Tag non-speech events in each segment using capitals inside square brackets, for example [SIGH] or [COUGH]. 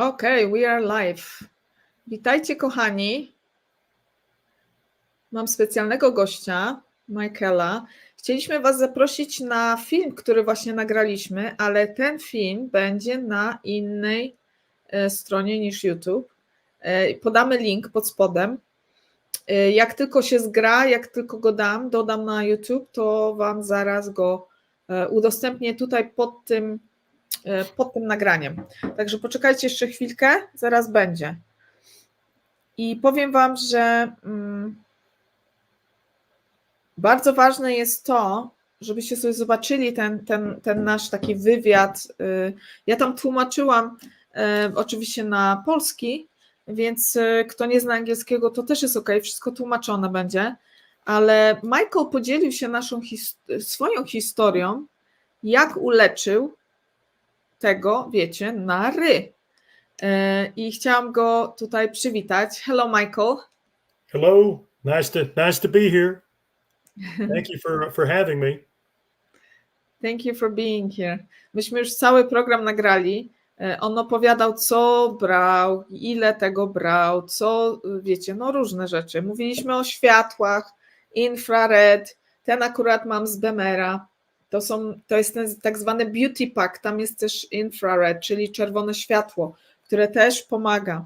Okej, we are live. Witajcie, kochani. Mam specjalnego gościa, Michaela. Chcieliśmy Was zaprosić na film, który właśnie nagraliśmy, ale ten film będzie na innej e, stronie niż YouTube. E, Podamy link pod spodem. E, Jak tylko się zgra, jak tylko go dam, dodam na YouTube, to Wam zaraz go udostępnię tutaj pod tym, pod tym nagraniem. Także poczekajcie jeszcze chwilkę, zaraz będzie. I powiem Wam, że mm, bardzo ważne jest to, żebyście sobie zobaczyli ten, ten, ten nasz taki wywiad. Y, Ja tam tłumaczyłam y, oczywiście na polski, więc kto nie zna angielskiego, to też jest ok, wszystko tłumaczone będzie. Ale Michael podzielił się naszą his- swoją historią, jak uleczył tego, wiecie, na ry. E, I chciałam go tutaj przywitać. Hello, Michael. Hello, nice to nice to be here. Thank you for for having me. Thank you for being here. Myśmy już cały program nagrali. E, On opowiadał, co brał, ile tego brał, co, wiecie, no różne rzeczy. Mówiliśmy o światłach, infrared. Ten akurat mam z Bemera. To, są, to jest ten tak zwany beauty pack. Tam jest też infrared, czyli czerwone światło, które też pomaga.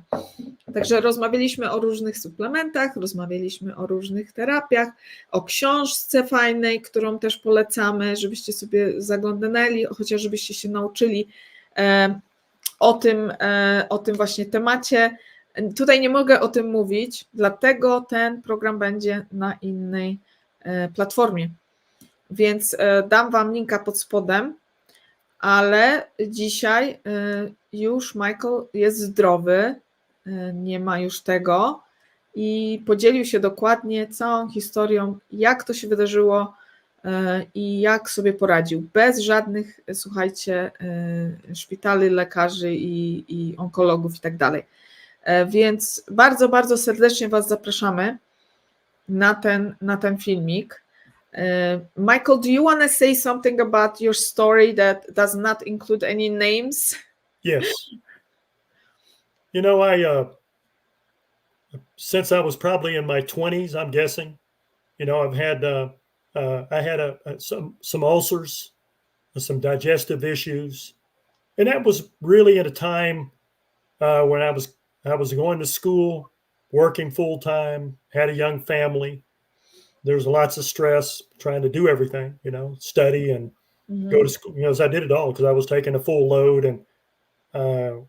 Także rozmawialiśmy o różnych suplementach, rozmawialiśmy o różnych terapiach, o książce fajnej, którą też polecamy, żebyście sobie zaglądnęli, chociaż żebyście się nauczyli e, o tym, e, o tym właśnie temacie. Tutaj nie mogę o tym mówić, dlatego ten program będzie na innej e, platformie. Więc e, dam Wam linka pod spodem, ale dzisiaj e, już Michael jest zdrowy, e, nie ma już tego i podzielił się dokładnie całą historią, jak to się wydarzyło i jak sobie poradził. Bez żadnych, słuchajcie, szpitali, lekarzy i, i onkologów i tak dalej. Więc bardzo, bardzo serdecznie Was zapraszamy na ten, na ten filmik. E, Michael, do you want to say something about your story that does not include any names? Yes. You know, I uh since I was probably in my 20s, I'm guessing, you know, I've had uh, uh I had a, a some some ulcers, some digestive issues. And that was really at a time uh when I was I was going to school, working full time, had a young family. There was lots of stress trying to do everything, you know, study and go to school. You know, as I did it all because I was taking a full load and uh,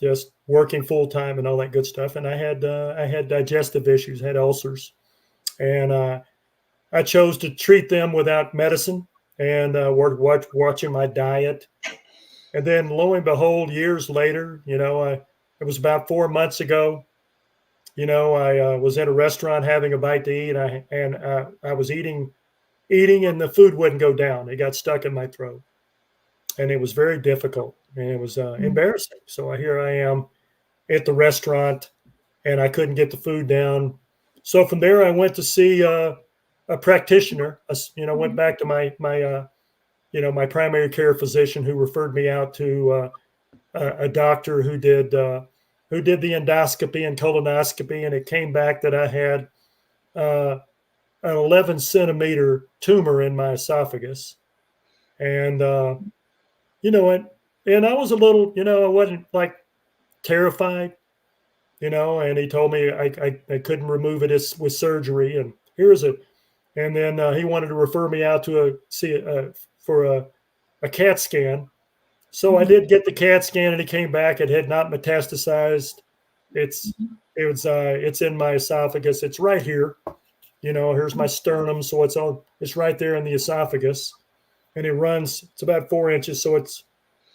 just working full time and all that good stuff. And I had uh, I had digestive issues, had ulcers, and uh, I chose to treat them without medicine and uh, work watch, watching my diet. And then, lo and behold, years later, you know, I it was about four months ago. You know, I uh, was in a restaurant having a bite to eat, and I and uh, I was eating, eating, and the food wouldn't go down. It got stuck in my throat, and it was very difficult, and it was uh, Mm. embarrassing. So here I am at the restaurant, and I couldn't get the food down. So from there, I went to see uh, a practitioner. I You know, went back to my my uh, you know my primary care physician who referred me out to uh, a, a doctor who did uh, who did the endoscopy and colonoscopy, and it came back that I had uh, an 11 centimeter tumor in my esophagus, and uh, you know it. And I was a little, you know, I wasn't like terrified, you know. And he told me I I, I couldn't remove it as, with surgery, and here's it. And then uh, he wanted to refer me out to a see a, for a a CAT scan. So I did get the CAT scan, and it came back. It had not metastasized. It's it was uh, it's in my esophagus. It's right here. You know, here's my sternum, so it's all it's right there in the esophagus, and it runs. It's about four inches, so it's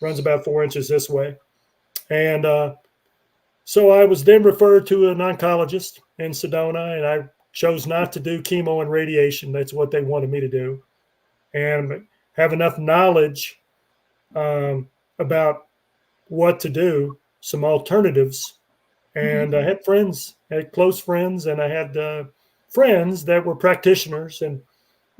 runs about four inches this way. And uh, so I was then referred to an oncologist in Sedona, and I chose not to do chemo and radiation. That's what they wanted me to do, and have enough knowledge um, about what to do, some alternatives. And I had friends, I had close friends, and I had uh, friends that were practitioners, and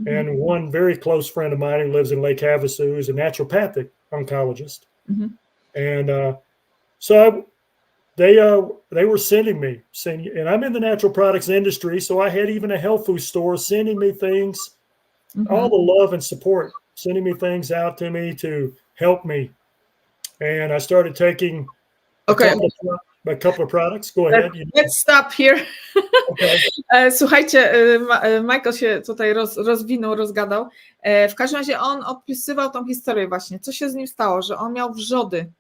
and one very close friend of mine who lives in Lake Havasu is a naturopathic oncologist. Mhm. And uh, so they uh they were sending me sending and i'm in the natural products industry so i had even a health food store sending me things Mhm. all the love and support sending me things out to me to help me and i started taking a, Okej, couple, of, a couple of products. Go ahead let's stop here. okay. [LAUGHS] E, Słuchajcie, e, e, Michael się tutaj roz, rozwinął, rozgadał. W każdym razie on opisywał tą historię właśnie, co się z nim stało, że on miał wrzody,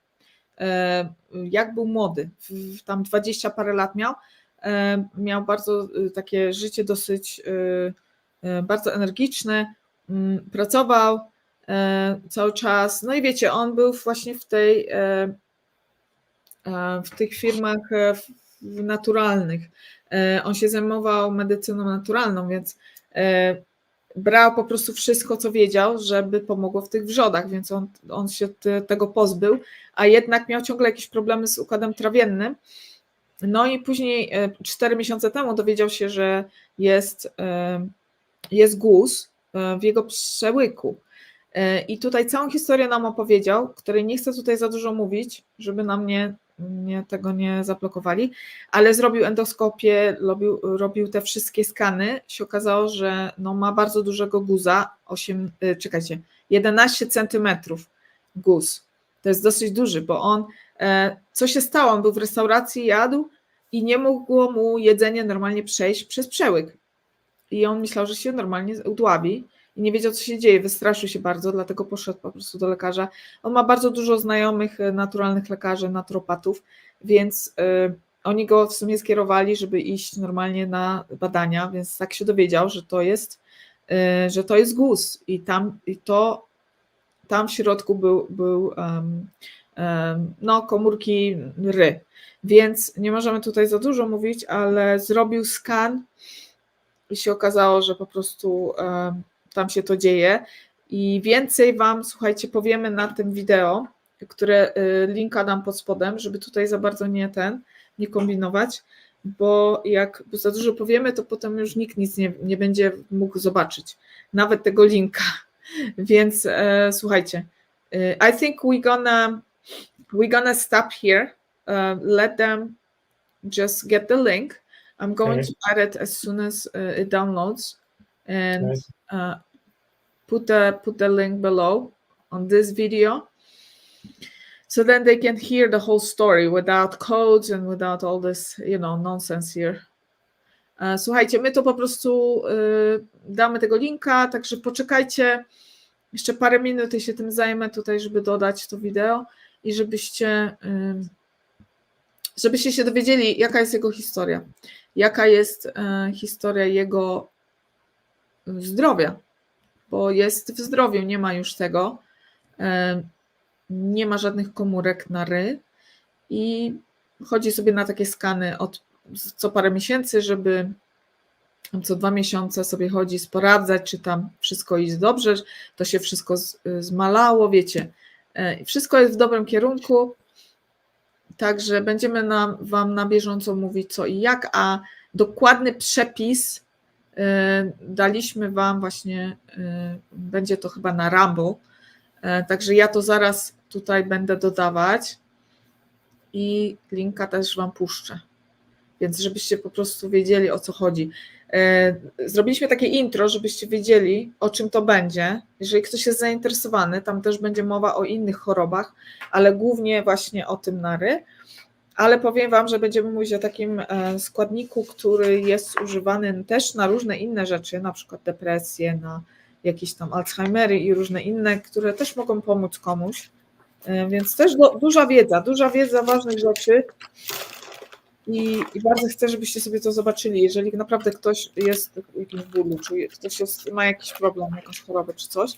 jak był młody, tam 20 parę lat miał, miał bardzo takie życie dosyć bardzo energiczne, mm, pracował cały czas, no i wiecie, on był właśnie w tej e, e, w tych firmach e, naturalnych. E, On się zajmował medycyną naturalną, więc e, brał po prostu wszystko, co wiedział, żeby pomogło w tych wrzodach, więc on, on się te, tego pozbył, a jednak miał ciągle jakieś problemy z układem trawiennym. No i później, e, cztery miesiące temu, dowiedział się, że jest, e, jest guz e, w jego przełyku. E, I tutaj całą historię nam opowiedział, której nie chcę tutaj za dużo mówić, żeby nam nie, nie tego nie zablokowali, ale zrobił endoskopię, robił, robił te wszystkie skany. Się okazało, że no ma bardzo dużego guza, 8, y, czekajcie, 11 centymetrów guz. To jest dosyć duży, bo on, e, co się stało? On był w restauracji, jadł i nie mogło mu jedzenie normalnie przejść przez przełyk. I on myślał, że się normalnie udławi i nie wiedział, co się dzieje. Wystraszył się bardzo, dlatego poszedł po prostu do lekarza. On ma bardzo dużo znajomych e, naturalnych lekarzy, naturopatów, więc y, oni go w sumie skierowali, żeby iść normalnie na badania, więc tak się dowiedział, że to jest, y, że to jest guz i tam i to tam w środku był, był um, um, no, komórki ry. Więc nie możemy tutaj za dużo mówić, ale zrobił skan i się okazało, że po prostu um, tam się to dzieje. I więcej Wam, słuchajcie, powiemy na tym wideo, które y, linka dam pod spodem, żeby tutaj za bardzo nie ten, nie kombinować, bo jak za dużo powiemy, to potem już nikt nic nie, nie będzie mógł zobaczyć, nawet tego linka. [LAUGHS] Więc e, słuchajcie, e, I think we gonna we gonna stop here. Uh, let them just get the link. I'm going Okay. to add it as soon as uh, it downloads and Okay. uh, put the put the link below on this video. So then they can hear the whole story without codes and without all this you know nonsense here. E, Słuchajcie, my to po prostu y, damy tego linka, także poczekajcie. Jeszcze parę minut i się tym zajmę tutaj, żeby dodać to wideo i żebyście, y, żebyście się dowiedzieli, jaka jest jego historia, jaka jest e, historia jego zdrowia, bo jest w zdrowiu, nie ma już tego, nie ma żadnych komórek na ry i chodzi sobie na takie skany od co parę miesięcy, żeby co dwa miesiące sobie chodzi, sprawdzać, czy tam wszystko jest dobrze, to się wszystko zmalało, wiecie. E, Wszystko jest w dobrym kierunku, także będziemy nam, Wam na bieżąco mówić co i jak, a dokładny przepis daliśmy Wam właśnie, e, będzie to chyba na Rambo, E, także ja to zaraz tutaj będę dodawać i linka też Wam puszczę więc żebyście po prostu wiedzieli o co chodzi. E, Zrobiliśmy takie intro, żebyście wiedzieli o czym to będzie. Jeżeli ktoś jest zainteresowany, tam też będzie mowa o innych chorobach, ale głównie właśnie o tym nary. Ale powiem Wam, że będziemy mówić o takim e, składniku, który jest używany też na różne inne rzeczy, na przykład depresję, na jakieś tam Alzheimery i różne inne, które też mogą pomóc komuś. E, Więc też do, duża wiedza, duża wiedza ważnych rzeczy, i, I bardzo chcę, żebyście sobie to zobaczyli. Jeżeli naprawdę ktoś jest w jakimś bólu, czuje, ktoś jest, ma jakiś problem, jakąś chorobę czy coś,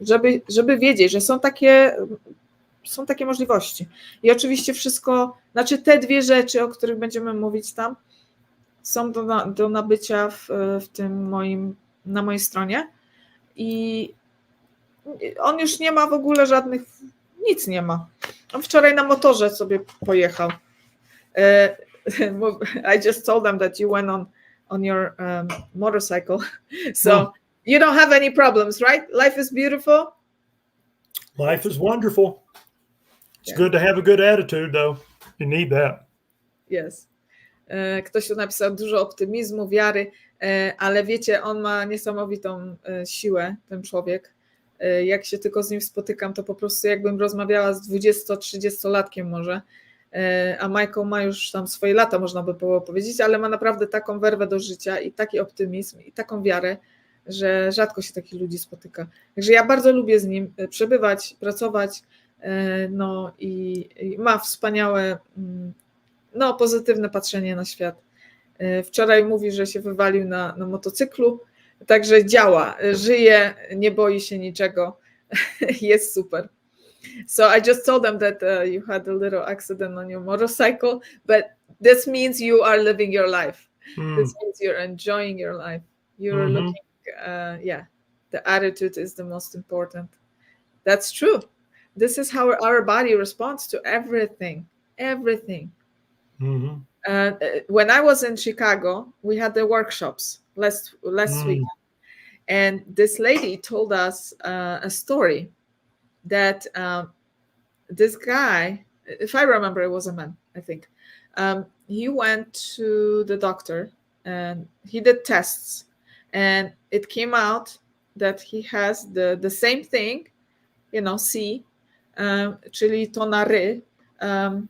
żeby, żeby wiedzieć, że są takie, są takie możliwości. I oczywiście wszystko, znaczy te dwie rzeczy, o których będziemy mówić tam, są do, na, do nabycia w, w tym moim, na mojej stronie. I on już nie ma w ogóle żadnych, nic nie ma. On wczoraj na motorze sobie pojechał. E, [LAUGHS] I just told them that you went on on your um, motorcycle, [LAUGHS] so Hmm. you don't have any problems, right? Life is beautiful. life is wonderful it's good to have a good attitude though you need that Jest. E, Ktoś tu napisał dużo optymizmu, wiary, e, ale wiecie, on ma niesamowitą e, siłę, ten człowiek. Jak się tylko z nim spotykam, to po prostu jakbym rozmawiała z 20-30-latkiem może. A Michael ma już tam swoje lata, można by było powiedzieć, ale ma naprawdę taką werwę do życia i taki optymizm i taką wiarę, że rzadko się takich ludzi spotyka. Także ja bardzo lubię z nim przebywać, pracować. E, No i, i ma wspaniałe, mm, no, pozytywne patrzenie na świat. E, Wczoraj mówi, że się wywalił na, na motocyklu, także działa, żyje, nie boi się niczego. [LAUGHS] Jest super. So I just told them that uh, you had a little accident on your motorcycle, but this means you are living your life. Mm. This means you're enjoying your life. You're Mhm. looking, uh, yeah, the attitude is the most important. That's true. This is how our body responds to everything, everything. Mhm. Uh, when I was in Chicago, we had the workshops last last Mm. week, and this lady told us uh, a story that um, this guy, if I remember, it was a man, I think. Um, he went to the doctor and he did tests, and it came out that he has the the same thing, you know, C, czyli to na ry. Um,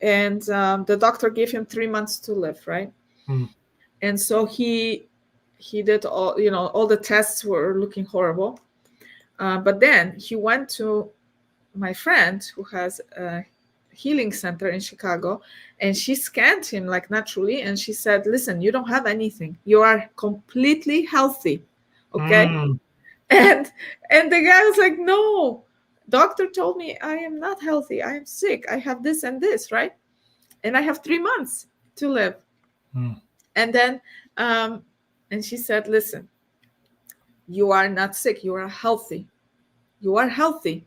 and um, the doctor gave him three months to live, right? Hmm. And so he he did all you know all the tests were looking horrible, uh, but then he went to my friend who has a healing center in Chicago, and she scanned him like naturally, and she said, "Listen, you don't have anything. You are completely healthy." Okay Mm. and and the guy was like no doctor told me i am not healthy. I am sick. I have this and this right? And i have three months to live. Hmm. and then um and she said listen you are not sick. You are healthy. You are healthy.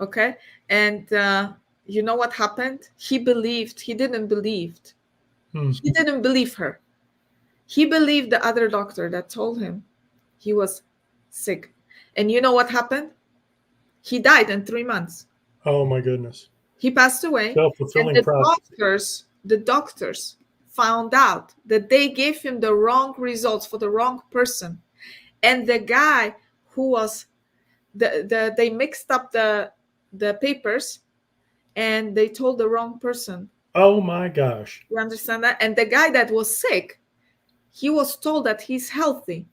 Okay? And uh you know what happened? He believed. He didn't believe. Hmm. he didn't believe her. He believed the other doctor that told him he was sick. And you know what happened he died in three months. Oh my goodness. he passed away. Self and the doctors the doctors found out that they gave him the wrong results for the wrong person. And the guy who was the, the they mixed up the the papers and they told the wrong person. Oh my gosh. you understand that? And the guy that was sick he was told that he's healthy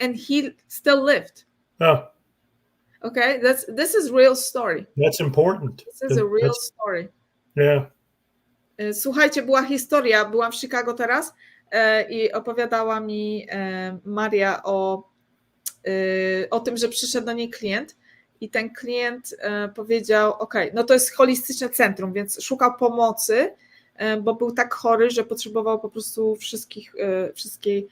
and he still lived. Oh, okay that's this is real story that's important. this is a real That's- story yeah. E, Słuchajcie, była historia, byłam w Chicago teraz e, i opowiadała mi e, Maria o, o tym, że przyszedł do niej klient i ten klient powiedział, ok, no to jest holistyczne centrum, więc szukał pomocy, bo był tak chory, że potrzebował po prostu wszystkich, wszystkiej,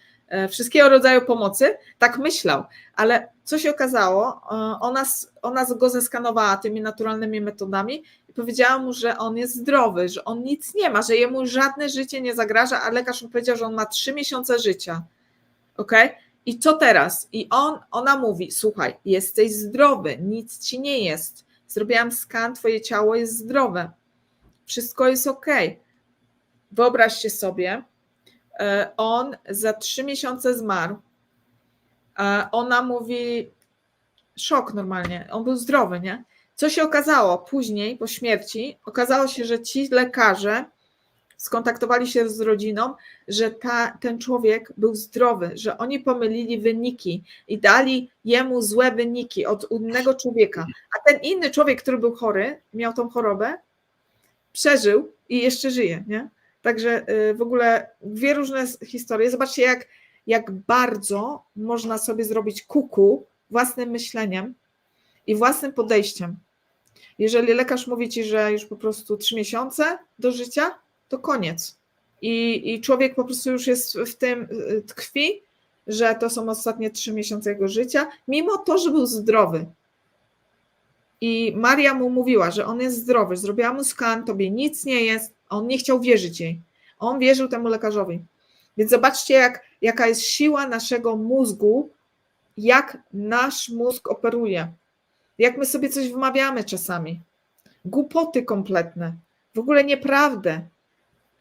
wszystkiego rodzaju pomocy, tak myślał, ale co się okazało, e, ona, ona go zeskanowała tymi naturalnymi metodami i powiedziała mu, że on jest zdrowy, że on nic nie ma, że jemu żadne życie nie zagraża, a lekarz mu powiedział, że on ma trzy miesiące życia. Ok? I co teraz? I on, ona mówi: Słuchaj, jesteś zdrowy, nic ci nie jest. Zrobiłam skan, twoje ciało jest zdrowe. Wszystko jest ok. Wyobraźcie sobie, e, on za trzy miesiące zmarł. E, Ona mówi: Szok normalnie. On był zdrowy, nie? Co się okazało później, po śmierci? Okazało się, że ci lekarze skontaktowali się z rodziną, że ta, ten człowiek był zdrowy, że oni pomylili wyniki i dali jemu złe wyniki od innego człowieka. A ten inny człowiek, który był chory, miał tą chorobę, przeżył i jeszcze żyje. Nie? Także y, w ogóle dwie różne historie. Zobaczcie, jak, jak bardzo można sobie zrobić kuku własnym myśleniem i własnym podejściem. Jeżeli lekarz mówi ci, że już po prostu trzy miesiące do życia, to koniec. I, I człowiek po prostu już jest w tym y, tkwi, że to są ostatnie trzy miesiące jego życia, mimo to, że był zdrowy. I Maria mu mówiła, że on jest zdrowy, zrobiła mu skan, tobie nic nie jest, on nie chciał wierzyć jej. On wierzył temu lekarzowi. Więc zobaczcie, jak, jaka jest siła naszego mózgu, jak nasz mózg operuje. Jak my sobie coś wmawiamy czasami. Głupoty kompletne, w ogóle nieprawdę.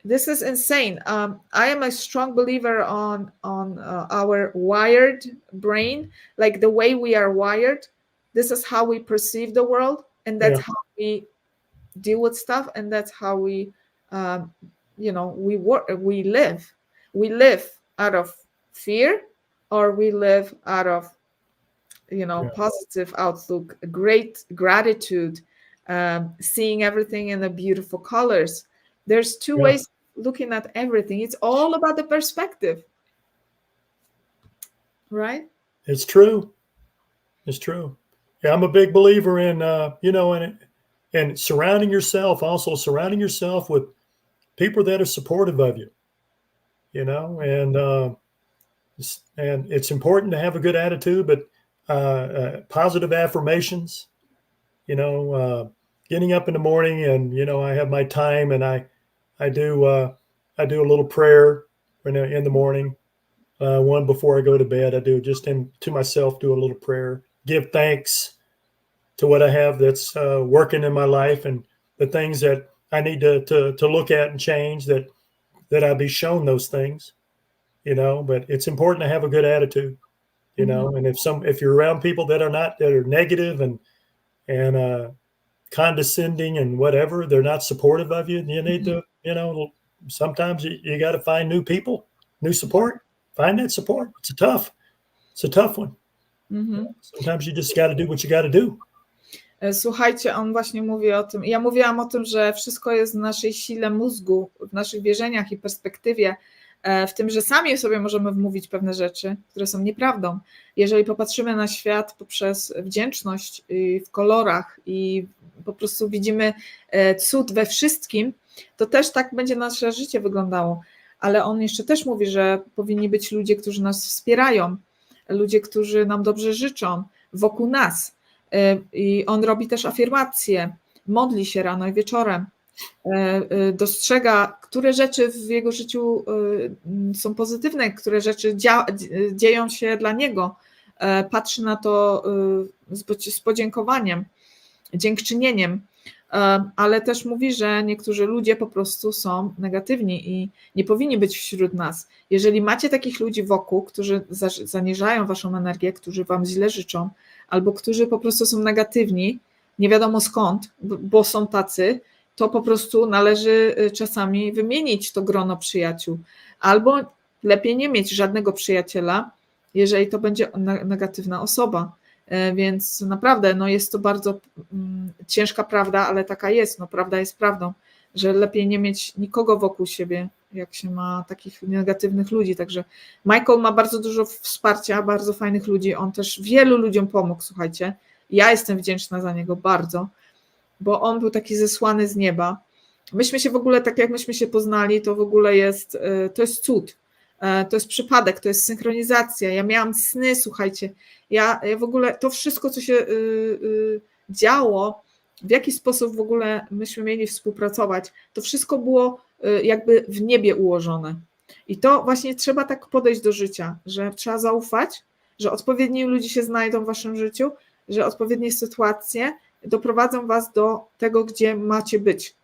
this is insane. Um, I am a strong believer on on uh, our wired brain, like the way we are wired. This is how we perceive the world, and that's Yeah. how we deal with stuff, and that's how we, um, you know, we work, we live. We live out of fear, or we live out of, you know, Yeah. positive outlook, great gratitude, um, seeing everything in the beautiful colors there's two Yeah. ways looking at everything it's all about the perspective right It's true. It's true. Yeah, I'm a big believer in uh, you know, and and surrounding yourself, also surrounding yourself with people that are supportive of you. You know, and uh, and it's important to have a good attitude, but uh, uh, positive affirmations. You know, uh, getting up in the morning, and you know, I have my time, and I I do uh, I do a little prayer the, in the morning uh, one before I go to bed. I do just in to myself, do a little prayer, give thanks to what I have that's uh, working in my life and the things that I need to, to, to look at and change that, that I be shown those things, you know, but it's important to have a good attitude, you know, and if some, if you're around people that are not, that are negative and, and, uh, condescending and whatever, they're not supportive of you. You need to, you know, sometimes you, you got to find new people, new support find that support. It's a tough, it's a tough one. Mhm. Sometimes you just got to do what you got to do. E, Słuchajcie, on właśnie mówi o tym. Ja mówiłam o tym, że wszystko jest w naszej sile mózgu, w naszych wierzeniach i perspektywie, e, w tym, że sami sobie możemy wmówić pewne rzeczy, które są nieprawdą. Jeżeli popatrzymy na świat poprzez wdzięczność w kolorach i po prostu widzimy e, cud we wszystkim, to też tak będzie nasze życie wyglądało. Ale on jeszcze też mówi, że powinni być ludzie, którzy nas wspierają, ludzie, którzy nam dobrze życzą wokół nas. E, I on robi też afirmacje, modli się rano i wieczorem, e, e, dostrzega, które rzeczy w jego życiu są pozytywne, które rzeczy dzieją się dla niego. Patrzy na to z podziękowaniem, dziękczynieniem, ale też mówi, że niektórzy ludzie po prostu są negatywni i nie powinni być wśród nas. Jeżeli macie takich ludzi wokół, którzy za- zaniżają waszą energię, którzy wam źle życzą, albo którzy po prostu są negatywni, nie wiadomo skąd, bo są tacy, to po prostu należy y, czasami wymienić to grono przyjaciół. Albo lepiej nie mieć żadnego przyjaciela, jeżeli to będzie ne- negatywna osoba. E, Więc naprawdę no jest to bardzo mm, ciężka prawda, ale taka jest. No, prawda jest prawdą, że lepiej nie mieć nikogo wokół siebie, jak się ma takich negatywnych ludzi. Także Michael ma bardzo dużo wsparcia, bardzo fajnych ludzi. On też wielu ludziom pomógł, słuchajcie. Ja jestem wdzięczna za niego bardzo, bo on był taki zesłany z nieba. Myśmy się w ogóle, tak jak myśmy się poznali, to w ogóle jest, e, to jest cud. E, To jest przypadek, to jest synchronizacja. Ja miałam sny, słuchajcie. Ja, ja w ogóle to wszystko, co się y, y, działo, w jaki sposób w ogóle myśmy mieli współpracować, to wszystko było y, jakby w niebie ułożone. I to właśnie trzeba tak podejść do życia, że trzeba zaufać, że odpowiedni ludzie się znajdą w waszym życiu, że odpowiednie sytuacje doprowadzą was do tego, gdzie macie być.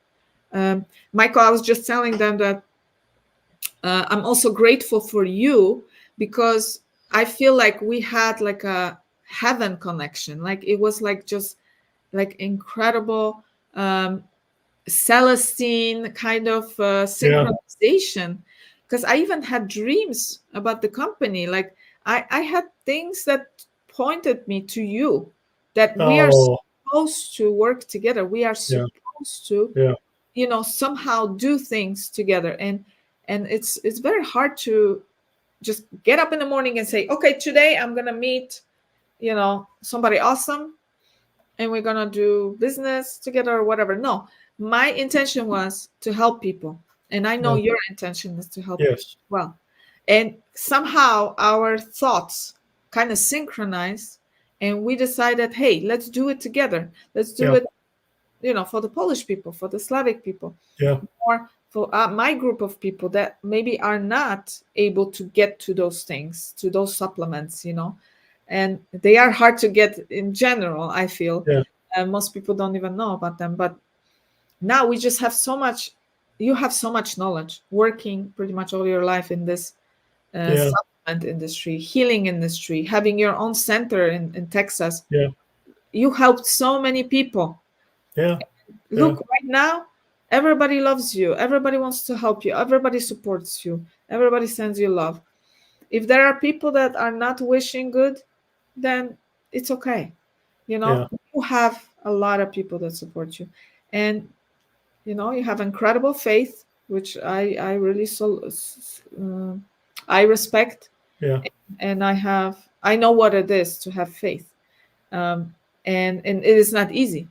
Um, Michael, I was just telling them that uh, I'm also grateful for you because I feel like we had like a heaven connection. Like it was like just like incredible um, Celestine kind of uh, synchronization. Because I even had dreams about the company. Like I, I had things that pointed me to you that we are Oh, supposed to work together. We are Yeah. supposed to, Yeah. you know, somehow do things together. And and it's it's very hard to just get up in the morning and say, okay, today I'm gonna meet, you know, somebody awesome, and we're gonna do business together or whatever. No, my intention was to help people, and I know Yeah. your intention is to help yes. well. And somehow our thoughts kind of synchronized, and we decided, hey, let's do it together. Let's do Yeah. it, you know, for the Polish people, for the Slavic people, Yeah. or for uh, my group of people that maybe are not able to get to those things, to those supplements, you know, and they are hard to get in general. I feel, Yeah. and most people don't even know about them. But now we just have so much you have so much knowledge working pretty much all your life in this uh, Yeah. supplement industry, healing industry, having your own center in, in Texas. Yeah. You helped so many people. Yeah. Look, right now, everybody loves you. Everybody wants to help you. Everybody supports you. Everybody sends you love. If there are people that are not wishing good, then it's okay. You know, you have a lot of people that support you. And, you know, you have incredible faith, which I, I really so, uh, I respect. Yeah. And I have, I know what it is to have faith. Um, and, and it is not easy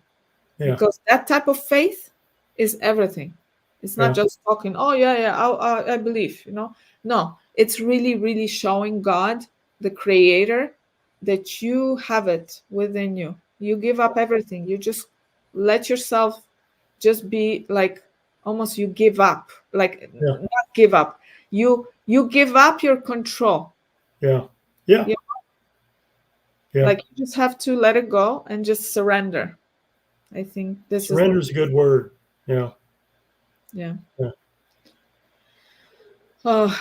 Yeah. because that type of faith is everything it's not Yeah. just talking oh yeah yeah I, I, I believe you know no it's really really showing god the creator that you have it within you you give up everything you just let yourself just be like almost you give up like Yeah. not give up you you give up your control Yeah. Yeah. Yeah. Yeah. like you just have to let it go and just surrender i think this Surrender is is a good word. Yeah. Yeah. Yeah.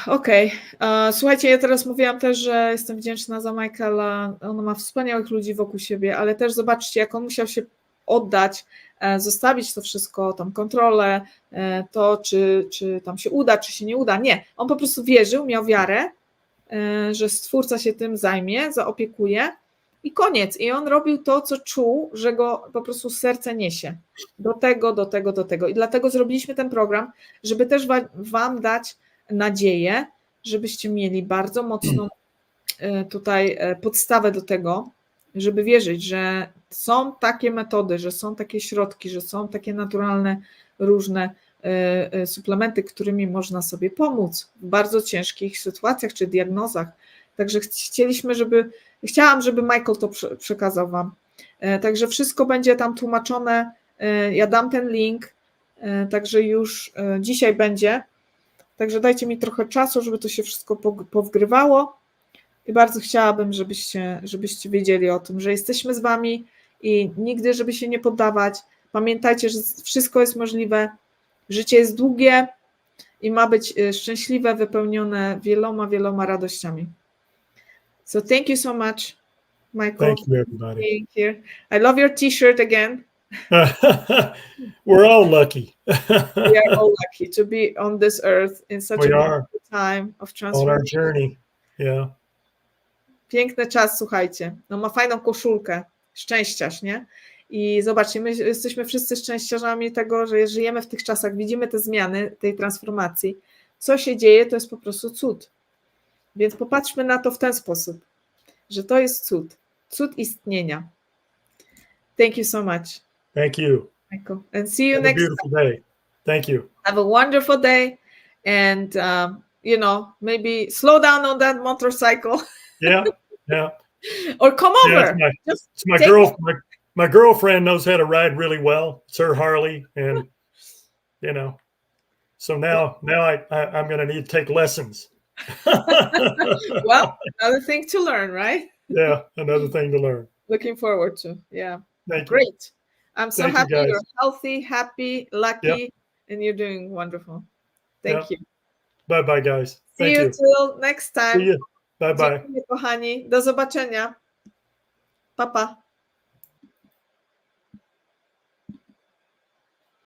Okej. E, Słuchajcie, ja teraz mówiłam też, że jestem wdzięczna za Michaela. On ma wspaniałych ludzi wokół siebie, ale też zobaczcie, jak on musiał się oddać, e, zostawić to wszystko, tą kontrolę, e, to czy, czy tam się uda, czy się nie uda. Nie, on po prostu wierzył, miał wiarę, e, że stwórca się tym zajmie, zaopiekuje i koniec. I on robił to, co czuł, że go po prostu serce niesie. Do tego, do tego, do tego. I dlatego zrobiliśmy ten program, żeby też wa- Wam dać nadzieję, żebyście mieli bardzo mocną e, tutaj e, podstawę do tego, żeby wierzyć, że są takie metody, że są takie środki, że są takie naturalne różne e, suplementy, którymi można sobie pomóc w bardzo ciężkich sytuacjach czy diagnozach. Także ch- chcieliśmy, żeby, chciałam, żeby Michael to prze- przekazał Wam. Także wszystko będzie tam tłumaczone. Ja dam ten link, także już dzisiaj będzie. Także dajcie mi trochę czasu, żeby to się wszystko powgrywało. I bardzo chciałabym, żebyście, żebyście wiedzieli o tym, że jesteśmy z Wami i nigdy, żeby się nie poddawać. Pamiętajcie, że wszystko jest możliwe. Życie jest długie i ma być e, szczęśliwe, wypełnione wieloma, wieloma radościami. So thank you so much, Michael, Thank you, everybody. being here. I love your T-shirt again. [LAUGHS] We're all lucky. We are [LAUGHS] all lucky to be on this earth in such We a time of on our transformation. journey. Yeah. Piękny czas, słuchajcie. No ma fajną koszulkę. Szczęściarz, nie? I zobaczcie, my jesteśmy wszyscy szczęściarzami tego, że żyjemy w tych czasach, widzimy te zmiany, tej transformacji. Co się dzieje, to jest po prostu cud. Więc popatrzmy na to w ten sposób, że to jest cud. Cud istnienia. Thank you so much, Thank you. Michael. And see you Have a next beautiful day. Thank you. have a wonderful day and um, you know maybe slow down on that motorcycle [LAUGHS] Yeah. Yeah. or come Yeah, over it's my, just it's my girl. My, my girlfriend knows how to ride really well. It's her Harley, and you know, so now now I, I I'm going to need to take lessons. [LAUGHS] well another thing to learn right yeah, another thing to learn. looking forward to yeah Thank you. I'm so Thank happy guys. you're healthy happy lucky and you're doing wonderful thank you Bye bye, guys. see Thank you you. till next time. Bye bye. Dziękuję, kochani do zobaczenia pa pa